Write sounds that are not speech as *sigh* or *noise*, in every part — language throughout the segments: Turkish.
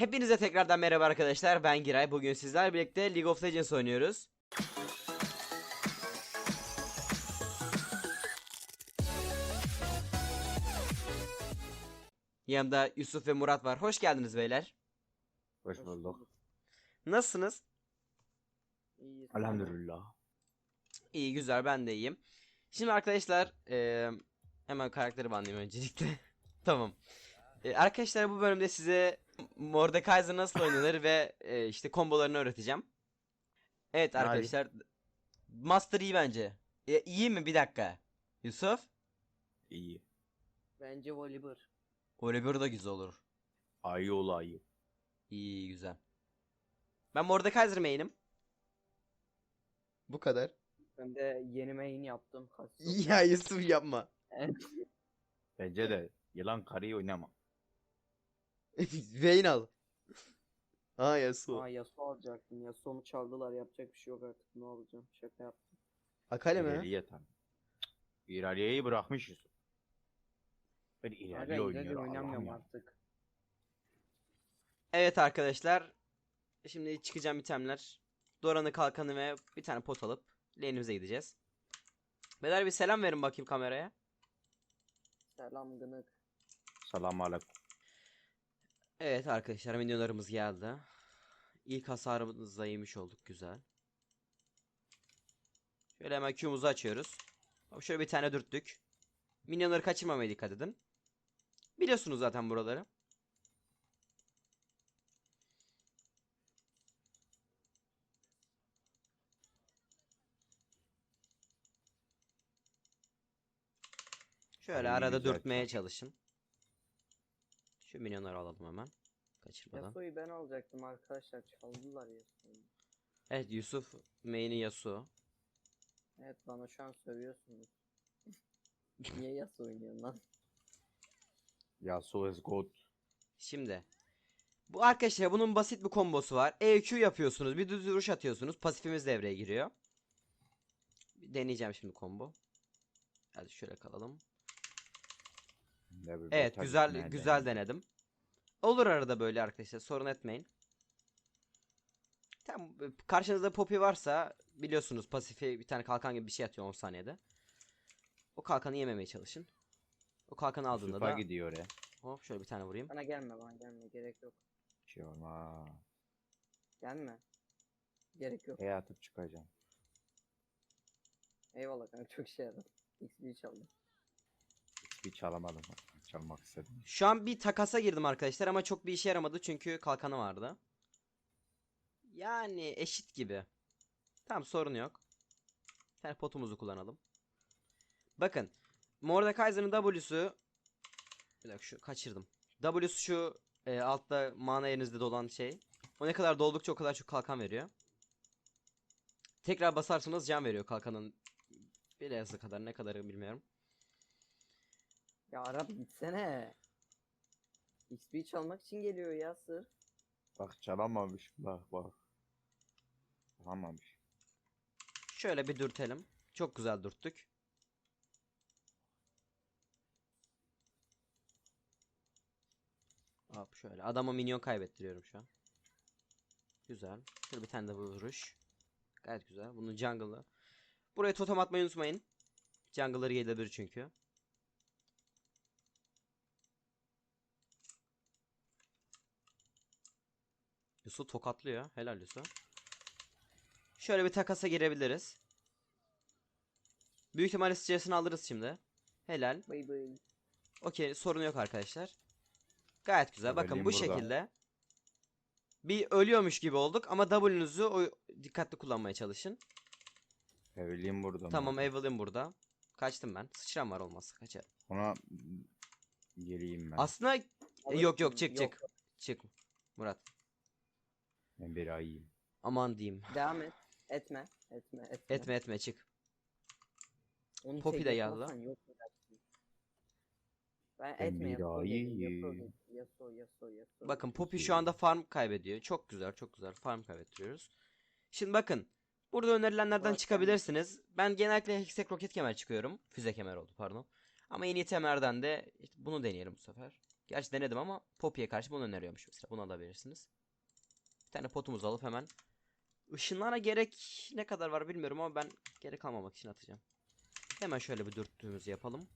Hepinize tekrardan merhaba arkadaşlar. Ben Giray. Bugün sizlerle birlikte League of Legends oynuyoruz. Yanımda Yusuf ve Murat var. Hoş geldiniz beyler. Hoş bulduk. Nasılsınız? İyi. Elhamdülillah. İyi güzel ben de iyiyim. Şimdi arkadaşlar eee, hemen karakteri banlayayım öncelikle. *laughs* tamam. Eee, arkadaşlar bu bölümde size Mordekaiser nasıl oynanır ve eee, işte kombolarını öğreteceğim. Evet arkadaşlar. Master iyi bence. E, iyi mi bir dakika? Yusuf? İyi. Bence voleybol. Oliver da güzel olur. Ayı ol ayı. İyi güzel. Ben Mordekaiser main'im. Bu kadar. Ben de yeni main yaptım. *laughs* Ya Yusuf yapma. Bence de yılan karıyı oynama. *laughs* Vayne al. Ha Yasuo. Aa Yasuo alacaktım. Yasuo'mu çaldılar. Yapacak bir şey yok artık. Ne olacağım? Şaka yaptım. Akale mi? İleriye tam. İleriyeyi bırakmışız. Ben Aga ileriye ileri oynuyorum. oynamıyorum Allah'ım ya. artık. Evet arkadaşlar. Şimdi çıkacağım itemler. Doran'ı kalkanı ve bir tane pot alıp lane'imize gideceğiz. Beyler bir selam verin bakayım kameraya. Selam gınık. Selam aleyküm. Evet arkadaşlar minyonlarımız geldi. İlk hasarımızı da yemiş olduk güzel. Şöyle hemen Q'muzu açıyoruz. Şöyle bir tane dürttük. Minyonları kaçırmamaya dikkat edin. Biliyorsunuz zaten buraları. Şöyle arada dürtmeye çalışın. Şu minyonları alalım hemen. Kaçırmadan. Yasuo'yu ben alacaktım arkadaşlar. Çaldılar Yasuo'yu. Evet Yusuf main'i Yasuo. Evet bana şu an sövüyorsunuz. *laughs* Niye Yasuo oynuyorsun lan? Yasuo is good. Şimdi bu arkadaşlar bunun basit bir kombosu var. EQ yapıyorsunuz. Bir düz vuruş atıyorsunuz. Pasifimiz devreye giriyor. Bir deneyeceğim şimdi combo. Hadi şöyle kalalım. Evet güzel güzel denedim. Olur arada böyle arkadaşlar sorun etmeyin. Tam karşınızda Poppy varsa biliyorsunuz pasifi bir tane kalkan gibi bir şey atıyor 10 saniyede. O kalkanı yememeye çalışın. O kalkanı aldığında Yusuf'a da gidiyor ya. hop şöyle bir tane vurayım. Bana gelme bana gelme. Gerek yok. Bir şey olmaz. Gelme. Gerek yok. E atıp çıkacağım. Eyvallah kanka çok şey yaradı. XP çaldım. Hiçbir çalamadım. Çalmak istedim. Şu an bir takasa girdim arkadaşlar ama çok bir işe yaramadı çünkü kalkanı vardı. Yani eşit gibi. Tamam sorun yok. Bir potumuzu kullanalım. Bakın. Mordekaiser'ın W'su Bir dakika şu kaçırdım. W'su şu e, altta mana yerinizde dolan şey. O ne kadar doldukça o kadar çok kalkan veriyor. Tekrar basarsanız can veriyor kalkanın. Birazı kadar ne kadarı bilmiyorum. Ya Arap gitsene. XP çalmak için geliyor ya sırf. Bak çalamamış. Bak bak. Çalamamış. Şöyle bir dürtelim. Çok güzel dürttük. Hop şöyle. Adama minyon kaybettiriyorum şu an. Güzel. Şöyle bir tane de vuruş. Gayet güzel. Bunu jungle'ı. Buraya totem atmayı unutmayın. Jungle'ları gelebilir çünkü. Yusuf tokatlıyor. Helal Yusuf. Şöyle bir takasa girebiliriz. Büyük ihtimalle stresini alırız şimdi. Helal. Bay bay. Okey sorun yok arkadaşlar. Gayet güzel. Bakın Öleyim bu burada. şekilde. Bir ölüyormuş gibi olduk ama W'nuzu o dikkatli kullanmaya çalışın. Evliyim burada. Tamam? Evelyn burada. Kaçtım ben. Sıçram var olmazsa kaçar. Ona geleyim ben. Aslında E, yok yok çık çık. Çık. Murat. Ben bir ayıyım. Aman diyeyim. Devam et. Etme. Etme. Etme. Etme etme çık. Onu Poppy tek de geldi. yok edersin. Ben Ben etme bir Yasuo daha dedim, iyiyim. Yasuo dedim, Yasuo Yasuo Yasuo. Bakın Poppy şu anda farm kaybediyor. Çok güzel çok güzel farm kaybettiriyoruz. Şimdi bakın. Burada önerilenlerden Bak, çıkabilirsiniz. Ben genellikle Hextech roket kemer çıkıyorum. Füze kemer oldu pardon. Ama en iyi temerden de işte bunu deneyelim bu sefer. Gerçi denedim ama Poppy'ye karşı bunu öneriyormuş mesela. Bunu alabilirsiniz. Bir tane potumuzu alıp hemen ışınlara gerek ne kadar var bilmiyorum ama ben gerek almamak için atacağım. Hemen şöyle bir dürttüğümüzü yapalım.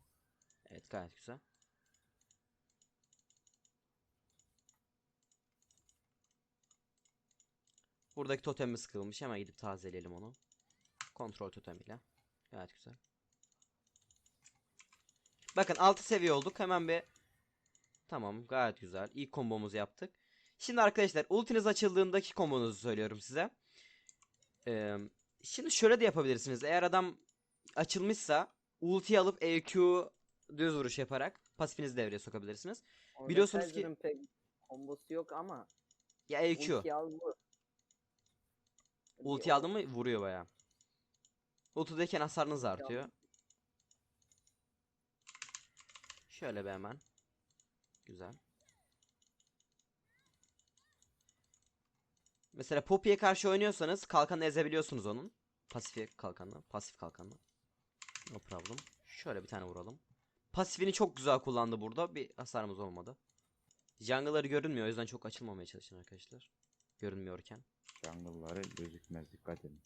Evet gayet güzel. Buradaki totemimiz kırılmış. Hemen gidip tazeleyelim onu. Kontrol totemiyle. Gayet güzel. Bakın 6 seviye olduk. Hemen bir Tamam gayet güzel. İlk kombomuzu yaptık. Şimdi arkadaşlar ultiniz açıldığındaki kombonuzu söylüyorum size. Ee, şimdi şöyle de yapabilirsiniz. Eğer adam açılmışsa ulti alıp EQ düz vuruş yaparak pasifinizi devreye sokabilirsiniz. Biliyorsunuz ki- pek kombosu yok ama Ya EQ. ulti al vur. Bir Ulti aldın mı vuruyor baya. Ultideyken hasarınız artıyor. Şöyle bir hemen. Güzel. Mesela Poppy'ye karşı oynuyorsanız kalkanı ezebiliyorsunuz onun. Pasif kalkanı. Pasif kalkanı. No problem. Şöyle bir tane vuralım. Pasifini çok güzel kullandı burada. Bir hasarımız olmadı. Jungle'ları görünmüyor. O yüzden çok açılmamaya çalışın arkadaşlar. Görünmüyorken. Jungle'ları gözükmez dikkat edin.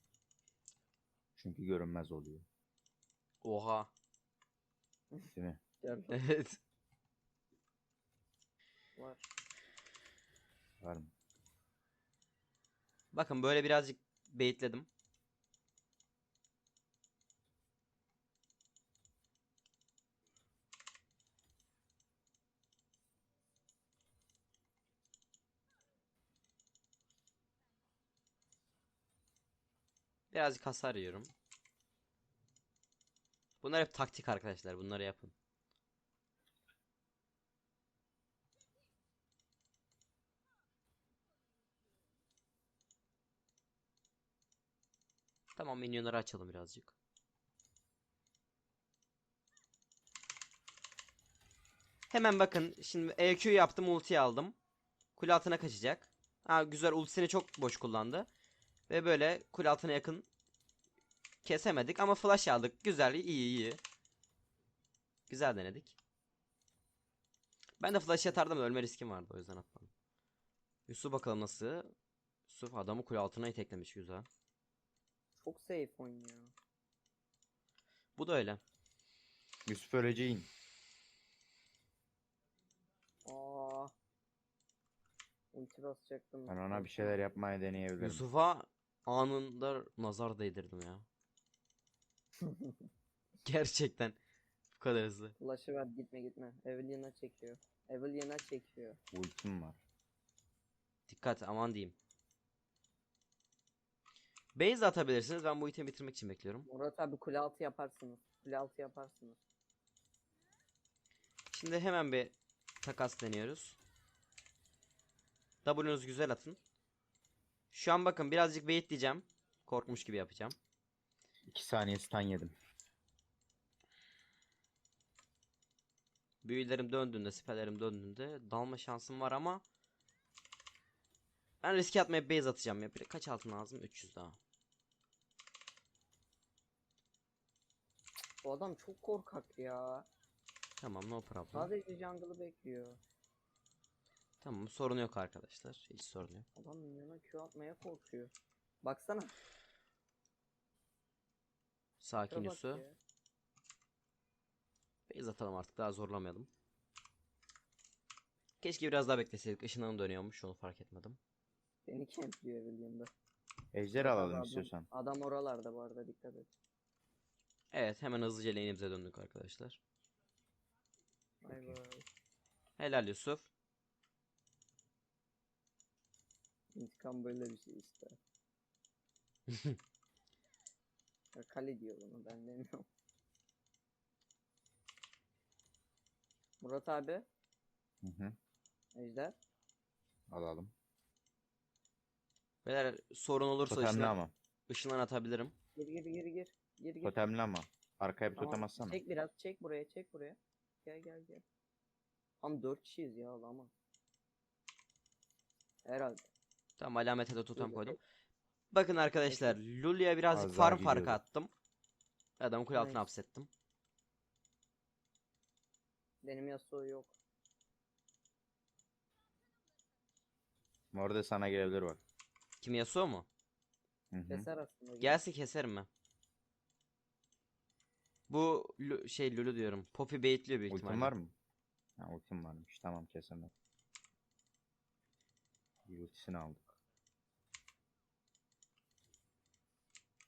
Çünkü görünmez oluyor. Oha. Değil mi? Evet. var. Var mı? Bakın böyle birazcık baitledim. Birazcık hasar yiyorum. Bunlar hep taktik arkadaşlar. Bunları yapın. Tamam minyonları açalım birazcık. Hemen bakın şimdi EQ yaptım ulti aldım. Kule altına kaçacak. Ha güzel ultisini çok boş kullandı. Ve böyle kule altına yakın kesemedik ama flash aldık. Güzel iyi iyi. Güzel denedik. Ben de flash atardım da ölme riskim vardı o yüzden atmadım. Yusuf bakalım nasıl. Yusuf adamı kule altına iteklemiş güzel. Çok safe oynuyor. Bu da öyle. Yusuf öleceğin. Aa. Ulti basacaktım. Ben ona bir şeyler yapmaya deneyebilirim. Yusuf'a anında nazar değdirdim ya. *laughs* Gerçekten. Bu kadar hızlı. Flash'ı ver gitme gitme. Evelyn'a çekiyor. Evelyn'a çekiyor. Ultim var. Dikkat aman diyeyim. Base de atabilirsiniz. Ben bu itemi bitirmek için bekliyorum. Murat abi kule altı yaparsınız. Kule altı yaparsınız. Şimdi hemen bir takas deniyoruz. W'nuzu güzel atın. Şu an bakın birazcık bait diyeceğim. Korkmuş gibi yapacağım. 2 saniye stun yedim. Büyülerim döndüğünde, siperlerim döndüğünde dalma şansım var ama ben riske atmayıp base atacağım ya. Kaç altın lazım? 300 daha. Bu adam çok korkak ya. Tamam no problem. Sadece jungle'ı bekliyor. Tamam sorun yok arkadaşlar. Hiç sorun yok. Adam minyona Q atmaya korkuyor. Baksana. Sakin bak Yusuf. ya. Base atalım artık daha zorlamayalım. Keşke biraz daha bekleseydik. Işınlanım dönüyormuş. Onu fark etmedim. Beni kempliyor Evelyn'de. Ejder alalım adam- istiyorsan. Adam oralarda bu arada dikkat et. Evet hemen hızlıca lane'imize döndük arkadaşlar. Vay. Helal Yusuf. İntikam böyle bir şey işte. *laughs* ya kale diyor bunu ben demiyorum. Murat abi, Hı hı. Ejder. Alalım. Beyler sorun olursa Totemli ışınlan, ama. ışınlan atabilirim. Gir gir gir gir. Gir gir. Totemli ama. Arkaya bir Tamam, totem atsana. Çek biraz çek buraya çek buraya. Gel gel gel. Tam 4 kişiyiz ya ama. Herhalde. Tamam alamete de totem koydum. Bakın arkadaşlar Lulu'ya birazcık Az farm farkı attım. Adamı kule altına Nice. hapsettim. Benim Yasuo yok. Orada sana gelebilir bak. Kim Yasuo mu? Hı hı. Keser aslında. Gelsin keserim ben. Bu Lu- şey Lulu diyorum. Poppy baitliyor büyük Ultin ihtimalle. var mı? Ha ultim varmış. Tamam kesemem. Bir ultisini aldık.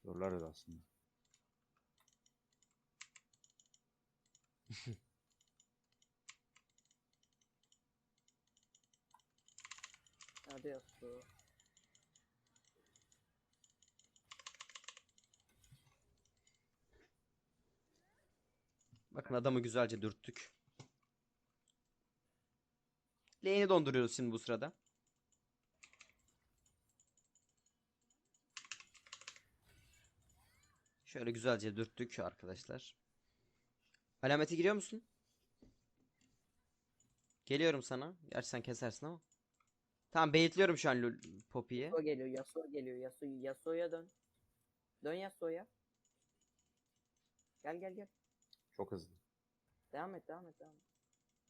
Zorlarız aslında. Hadi Yasuo. Bakın adamı güzelce dürttük. Lane'i donduruyoruz şimdi bu sırada. Şöyle güzelce dürttük arkadaşlar. Alamete giriyor musun? Geliyorum sana. Gerçi sen kesersin ama. Tamam baitliyorum şu an Poppy'yi. Yasuo geliyor, Yasuo geliyor. Yasuo, Yasuo'ya dön. Dön Yasuo'ya. Gel gel gel. Çok hızlı. Devam et, devam et, devam et.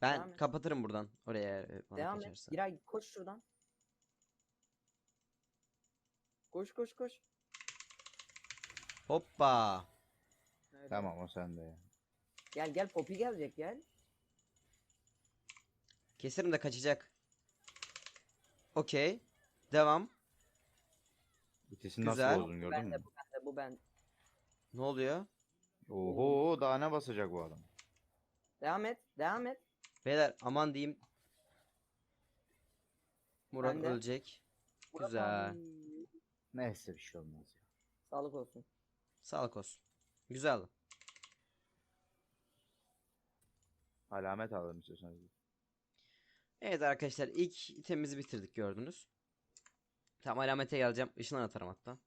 Ben devam et. kapatırım buradan oraya e, bana devam et. kaçarsa. Giray koş şuradan. Koş koş koş. Hoppa. Öyle. Tamam o sende ya. Gel gel Poppy gelecek gel. Keserim de kaçacak. Okey. Devam. Ultisini Güzel. nasıl bozdun gördün Ben de mü? bu ben de bu ben. Ne oluyor? Oho daha ne basacak bu adam? Devam et, devam et. Beyler aman diyeyim. Murat Ben de. ölecek. Murat Güzel. abi. Neyse bir şey olmaz ya. Sağlık olsun. Sağlık olsun. Güzel. Alamet alalım istiyorsanız. Evet arkadaşlar ilk itemimizi bitirdik gördünüz. Tamam alamete geleceğim. Işınlan atarım hatta.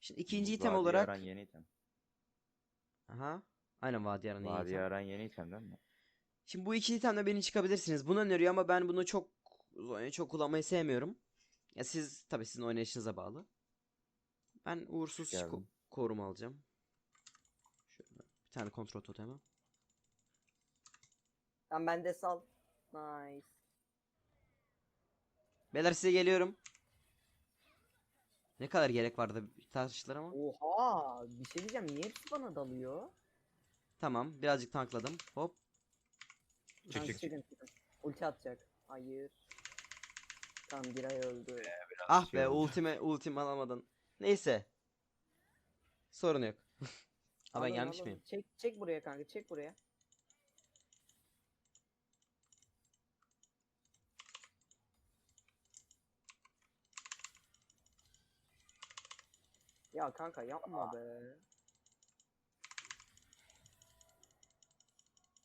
Şimdi ikinci item Vadi olarak. Yaran yeni item. Aha. Aynen Vadiyaran iyi Vadi item. Yaran yeni item değil mi? Şimdi bu iki itemle beni çıkabilirsiniz. Bunu öneriyor ama ben bunu çok çok kullanmayı sevmiyorum. Ya siz tabii sizin oynayışınıza bağlı. Ben uğursuz Geldim. ko- koruma alacağım. Şöyle bir tane kontrol totemi. Tamam ben de sal. Nice. Beyler size geliyorum. Ne kadar gerek vardı taşlar ama. Oha! Bir şey diyeceğim. Niye hepsi bana dalıyor? Tamam birazcık tankladım. Hop. Çık, çık, çık. Ulti atacak. Hayır. Tamam Giray öldü. Ah şey be oldu. ultime ultim alamadın. Neyse. Sorun yok. *laughs* Ha ben alın. miyim? Çek, çek buraya kanka çek buraya. Ya kanka yapma be.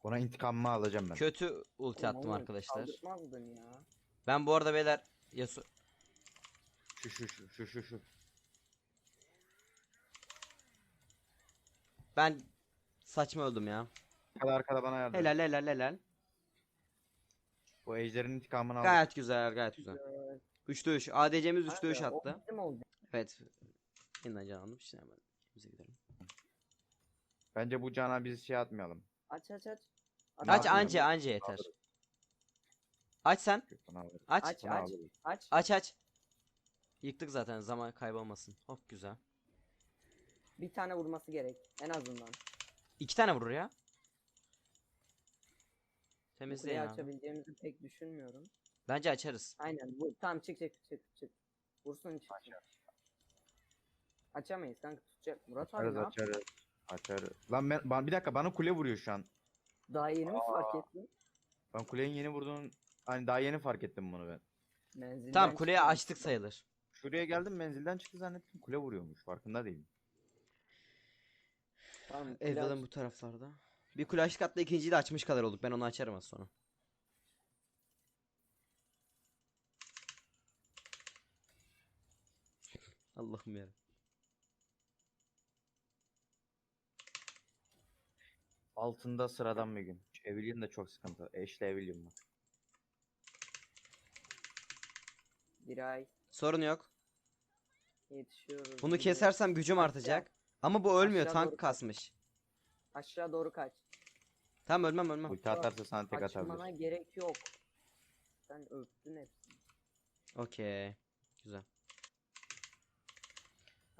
Ona intikamımı alacağım ben. Kötü ulti attım oğlum, arkadaşlar. Kaldırmazdın ya. Ben bu arada beyler Yasu Şu şu şu şu şu şu. ben saçma öldüm ya. Arkada arkada bana yardım. Helal helal helal. Bu ejderin intikamını aldım. Gayet güzel gayet güzel. Güzel. 3'te 3. ADC'miz 3'te 3 Kanka, o attı. bizim oldu. Evet. Yeniden can aldım. Şimdi hemen bize gidelim. Bence bu cana biz şey atmayalım. Aç aç aç. Aç yapayım anca anca yeter. Aç sen. Aç. Aç aç aç. Aç aç. Yıktık zaten zaman kaybolmasın. Hop güzel. Bir tane vurması gerek en azından. İki tane vurur ya. Temizleyin kuleyi abi. açabileceğimizi pek düşünmüyorum. Bence açarız. Aynen bu tamam çık çık çık çık. Vursun çık. Açamayız kanka tutacak. Murat abi Açarız ne açarız. Açarız. Lan ben, ba- bir dakika bana kule vuruyor şu an. Daha yeni mi fark ettin? Ben kulenin yeni vurduğunu hani daha yeni fark ettim bunu ben. Menzilden Tamam kuleyi çıkıyor. açtık sayılır. Şuraya geldim menzilden çıktı zannettim kule vuruyormuş farkında değilim. Tamam, kule aç. bu taraflarda. Bir kule açtık hatta ikinciyi de açmış kadar olduk. Ben onu açarım az sonra. Allah'ım ya. Altında sıradan bir gün. Evelyn de çok sıkıntı. Eşle Evelyn var. Bir ay Sorun yok. yetişiyoruz. Bunu kesersem gücüm artacak. Ama bu ölmüyor. aşağı Tank doğru kasmış. Aşağı doğru kaç. Tamam ölmem ölmem. Ulti atarsa sana tek Açmana atabilir. gerek yok. Sen öptün hepsini. Okey. Güzel.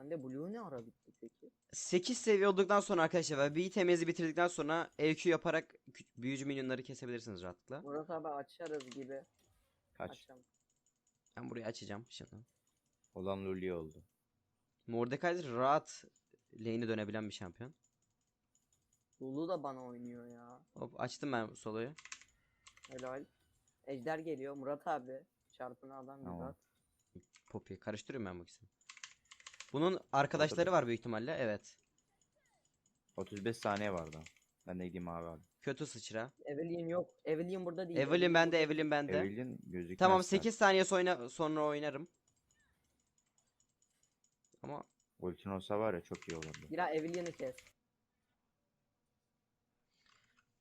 Bende Blue ne ara bitti peki? 8 seviye olduktan sonra arkadaşlar ve bir temizliği bitirdikten sonra EQ yaparak büyücü minyonları kesebilirsiniz rahatlıkla. Murat abi açarız gibi. Kaç? Açam. Ben burayı açacağım şimdi. Olan Luli oldu. Mordekaiser rahat lane'e dönebilen bir şampiyon. Lulu da bana oynuyor ya. Hop açtım ben soloyu. Helal. Ejder geliyor. Murat abi. Çarpını adam Tamam. at. Poppy karıştırıyorum ben bu ikisini. Bunun arkadaşları var büyük ihtimalle. Evet. 35 saniye var daha. Ben de gideyim abi abi. Kötü sıçra. Evelyn yok. Evelyn burada değil. Evelyn bende. Evelyn bende. Evelyn gözükmez. Tamam sen. 8 saniye sonra, sonra oynarım. Ama Ultin olsa var ya çok iyi olurdu. Gira Evelyn'i kes.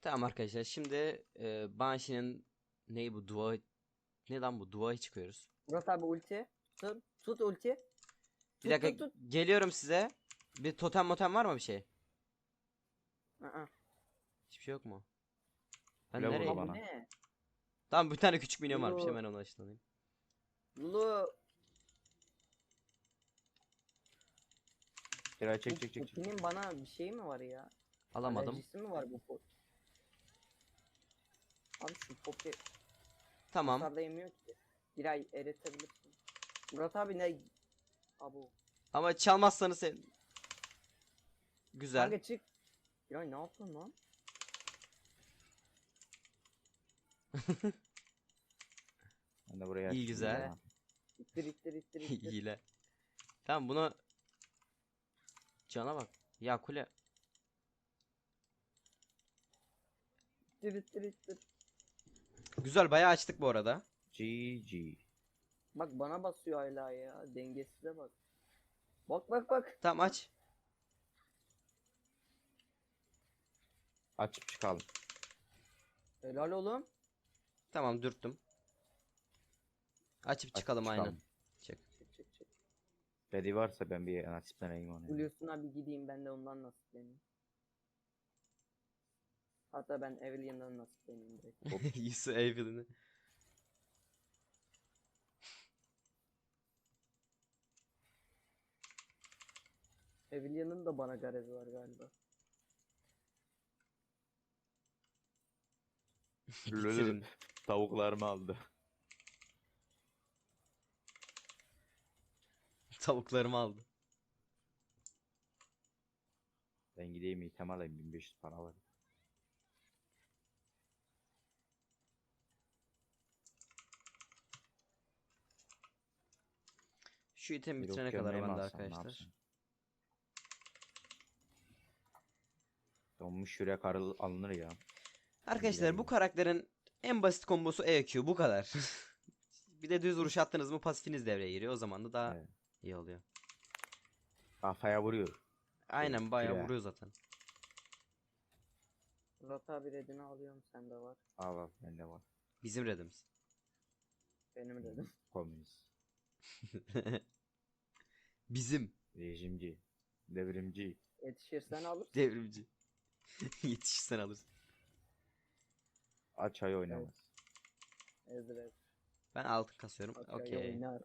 tamam arkadaşlar şimdi e, Banshee'nin ney bu dua ne lan bu duaya çıkıyoruz. Murat abi ulti. Tut, tut ulti. Bir Tut, dakika tut, geliyorum size. Bir totem motem var mı bir şey? Aa, Hiçbir şey yok mu? Ben vurdu nereye? Bana. ne? Tamam bir tane küçük minyon varmış Yo. hemen onu açıklayayım. Lulu. Kira Bu çek çek çek. çek. Putin'in bana bir şey mi var ya? Alamadım. Alerjisi mi var bu pot? Abi şu popi Tamam. hasarda yemiyor ki. Bir ay eritebilirsin. Murat abi ne? Abu. Ama çalmazsanız sev... Güzel. Kanka çık. Ay ne yaptın lan? *laughs* Ben de buraya İyi, güzel. ya. İttir ittir ittir *laughs* ittir. Hile. Tamam bunu Cana bak. Ya kule. ittir ittir ittir. Güzel bayağı açtık bu arada. GG. Bak bana basıyor hala ya. Dengesize bak. Bak bak bak. Tamam aç. Açıp çıkalım. Helal oğlum. Tamam dürttüm. Açıp Açıp çıkalım aynen. Çık. Çık çık çık. Dedi varsa ben bir nasipleneyim onu. Blues'un abi gideyim ben de ondan nasipleneyim. Hatta ben Evelyn'den nasipleneyim direkt. *laughs* Yusuf Evelyn'i. Evelyn'in de bana garezi var galiba. *laughs* Lülü Bitirin. tavuklarımı aldı. *laughs* Tavuklarımı aldı. Ben gideyim item alayım 1500 para var. Şu itemi Bir bitirene kadar bende arkadaşlar. Donmuş yürek arı- alınır ya. Arkadaşlar bu karakterin en basit kombosu EQ bu kadar. *laughs* bir de düz vuruş attınız mı pasifiniz devreye giriyor. O zaman da daha Evet. iyi oluyor. Kafaya vuruyor. Aynen bayağı kire. vuruyor zaten. Murat abi redini alıyorum sende var. Al al bende var. Bizim redimiz. Benim redim. *laughs* Komünist. *laughs* Bizim Rejimci. Devrimci. Yetişirsen alır. devrimci. *laughs* Yetişirsen alırsın. Aç ay oynamaz. Ezret. Ben altın kasıyorum. Okey. oynar.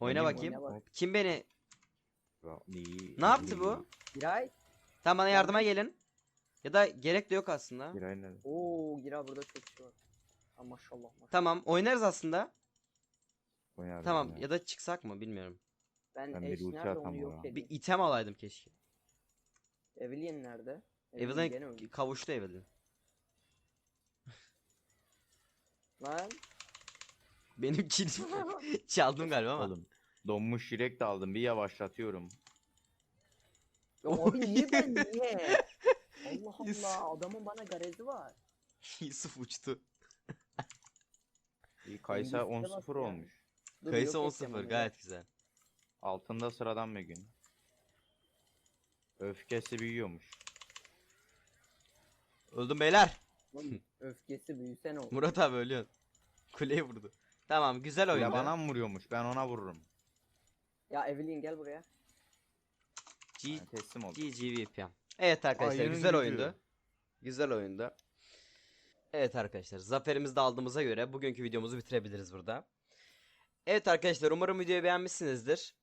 Oyna bakayım. oyna bak. Kim beni? Ne yaptı bu? Bir ay. Tamam bana yardıma gelin. Ya da gerek de yok aslında. Bir ay ne? Oo Gira burada çok şey var. Ha, maşallah maşallah. Tamam oynarız aslında. Oynarız, Tamam ya da çıksak mı bilmiyorum. Ben, Ben bir eş ulti nerede onu yok ona. Bir edeyim. item alaydım keşke. Evelyn nerede? Gene Evelyn öldü. kavuştu Evelyn. Lan. Benim kilim *laughs* çaldım galiba ama. Oğlum. Donmuş yürek de aldım. Bir yavaşlatıyorum. Ya abi niye ben niye? Allah Yusuf. Allah adamın bana garezi var. Yusuf uçtu. İyi, Kaysa bak 10-0 ya. olmuş. Dur, Kayısı yok edeceğim 10-0 onu ya. gayet güzel. Altında sıradan bir gün. Öfkesi büyüyormuş. Öldüm beyler. Öfkesi büyüse ne olur? Murat abi ölüyor. Kuleyi vurdu. Tamam güzel oyundu. Ya bana mı vuruyormuş? Ben ona vururum. Ya Evelyn gel buraya. G Ben teslim oldum. GGVP. Evet arkadaşlar Ayının güzel oyundu. Güzel oyundu. Evet arkadaşlar zaferimizi de aldığımıza göre bugünkü videomuzu bitirebiliriz burada. Evet arkadaşlar umarım videoyu beğenmişsinizdir.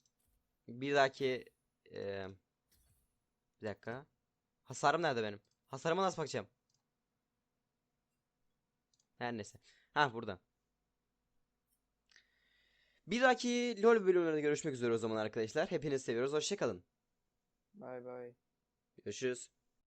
Bir dahaki eee, bir dakika. Hasarım nerede benim? Hasarıma nasıl bakacağım? Her neyse. Ha burada. Bir dahaki LoL bölümlerinde görüşmek üzere o zaman arkadaşlar. Hepinizi seviyoruz. Hoşçakalın. Bay bay. Görüşürüz.